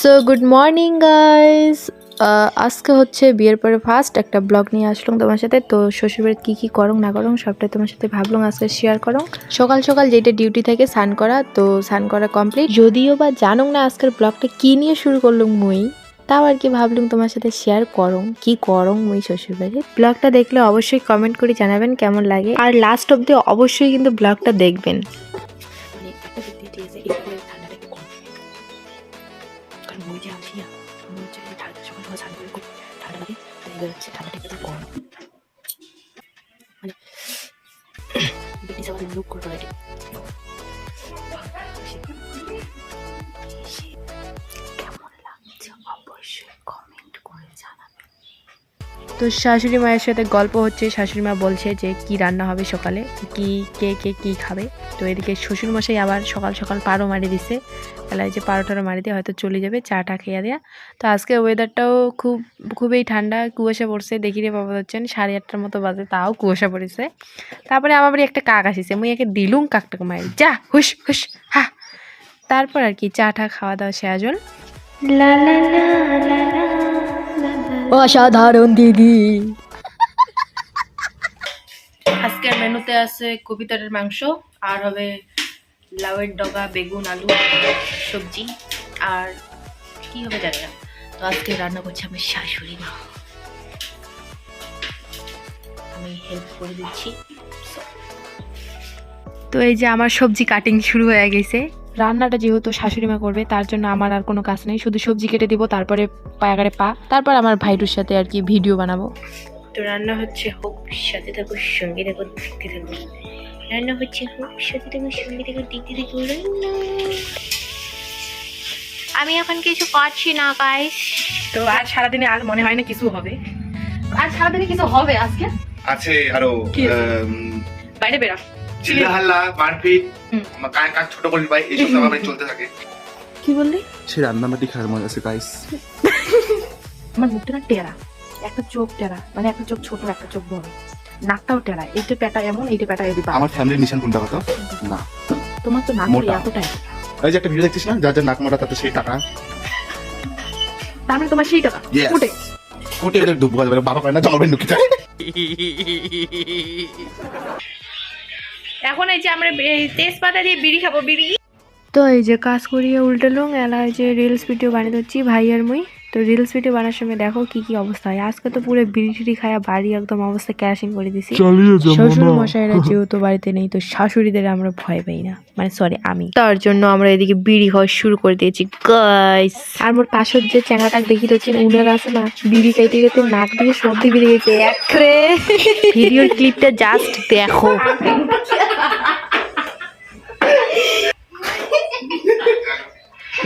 So good morning guys আজকে হচ্ছে বিয়ের পরে ফার্স্ট একটা ব্লগ নিয়ে আসলাম তোমার সাথে। তো শ্বশুরবাড়ির কী কী করং, না করং, সবটাই তোমার সাথে ভাবলাম আজকে শেয়ার করং। সকাল সকাল যেটা ডিউটি থাকে স্নান করা, তো স্নান করা কমপ্লিট যদিও বা জানো না আজকের ব্লগটা কী নিয়ে শুরু করলাম মুই, তাও আর কি ভাবলাম তোমার সাথে শেয়ার করং। কি করং মুই শ্বশুরবাড়ি ব্লগটা দেখলে অবশ্যই কমেন্ট করে জানাবেন কেমন লাগে। আর লাস্ট অব্দি অবশ্যই কিন্তু ব্লগটা দেখবেন। ওই যে না মনে হচ্ছে ঠান্ডা সকাল সকাল স্নান খুব ঠান্ডা লাগে তাই এবার হচ্ছে ঠান্ডাটা একটু কম মানে লুক করতে হয় তো শাশুড়ি মায়ের সাথে গল্প হচ্ছে, শাশুড়ি মা বলছে যে কি রান্না হবে সকালে, কি, কে কে, কি খাবে। তো এদিকে শ্বশুর মশাই আবার সকাল সকাল পারো মারি দিছে। তাহলে যে পারো টাড়ো মারি দিয়ে হয়তো চলে যাবে, চাটা খেয়ে দেয়া। তো আজকে ওয়েদারটাও খুব, খুবই ঠান্ডা, কুয়াশা পড়ছে দেখি রে বাবা হচ্ছেন সাড়ে আটটার মতো বাজে, তাও কুয়াশা পড়েছে। তারপরে আমার বাড়ি একটা কাক আসিছে, মুই একে দিলুম কাকটাকে মারি। যা হুস হুস হা। তারপর আর কি চা টা খাওয়া দাওয়া শেয়াজল। লা লা লা লা লা। অসাধারণ দিদি। আজকের মেনুতে আছে কবিতারের মাংস আর হবে লাউয়ের ডগা বেগুন আলু সবজি আর কি হবে জানি না। তো আজকে রান্না করছে আমার শাশুড়ি মা। আমি হেল্প করে দিচ্ছি। তো এই যে আমার সবজি কাটিং শুরু হয়ে গেছে। রান্নাটা যেহেতু শাশুড়ি মা করবে তার জন্য আমার আর কোনো কাজ নেই। শুধু সবজি কেটে দিব তারপরে পায়াগারে পা তারপর আমার ভাইটুর সাথে আর কি ভিডিও বানাবো। তো রান্না হচ্ছে হোক সাথে থাকো সঙ্গে থাকো দেখতে থাকো। রান্না হচ্ছে হোক সাথে থাকো সঙ্গে থাকো দেখতে থাকো রান্না। আমি এখন কিছু করছি না গাইস তো আজ সারাদিনে আর মনে হয় না কিছু হবে। আজ সারাদিনে কিছু হবে আজকে? আছে আরও বাইরে বেরা। চিল্লাহাল্লা মারপিট আমার কান কান ছোট করবি ভাই এইসব আমার চলতে থাকে। কি বললি? সে রান্নাবাটি খাওয়ার মজা আছে গাইস আমার মুখটা না টেরা। একটা চোখ টেরা মানে একটা চোখ ছোট একটা চোখ বড়। নাকটাও টেরা। এইটা পেটা এমন এইটা পেটা আমার ফ্যামিলির নিশান কোনটা কথা না। তোমার তো নাক মোটা। এতটাই এই যে একটা ভিডিও দেখছিস না? যার যার নাক মোটা তাতে সেই টাকা। তার মানে তোমার সেই টাকা? কোটি। ওদের ডুববো যাবে বাবা করে না জলবেন ঢুকে যায় এখন এই যে আমরা তেজপাতা দিয়ে বিড়ি খাব বিড়ি। তো এই যে কাজ করিয়ে উল্টালুং এলা এই যে রিলস ভিডিও বানিয়ে দিচ্ছি ভাই আর মুই। তো রিলস ভিডিও বানার সময় দেখো কি কি অবস্থা হয়। আজকে তো পুরো বিড়ি টিড়ি খায়া বাড়ি একদম অবস্থা ক্যাশিং করে দিছি। শ্বশুর মশাইরা যেহেতু বাড়িতে নেই তো শাশুড়িদের আমরা ভয় পাই না। মানে সরি আমি। তার জন্য আমরা এদিকে বিড়ি খাওয়া শুরু করে দিয়েছি গাইস আর মোর পাশের যে চ্যাংড়াটা দেখি তো উনার আছে না বিড়ি খাইতে খাইতে নাক দিয়ে সর্দি বেরিয়ে গেছে। একরে ভিডিওর ক্লিপটা জাস্ট দেখো।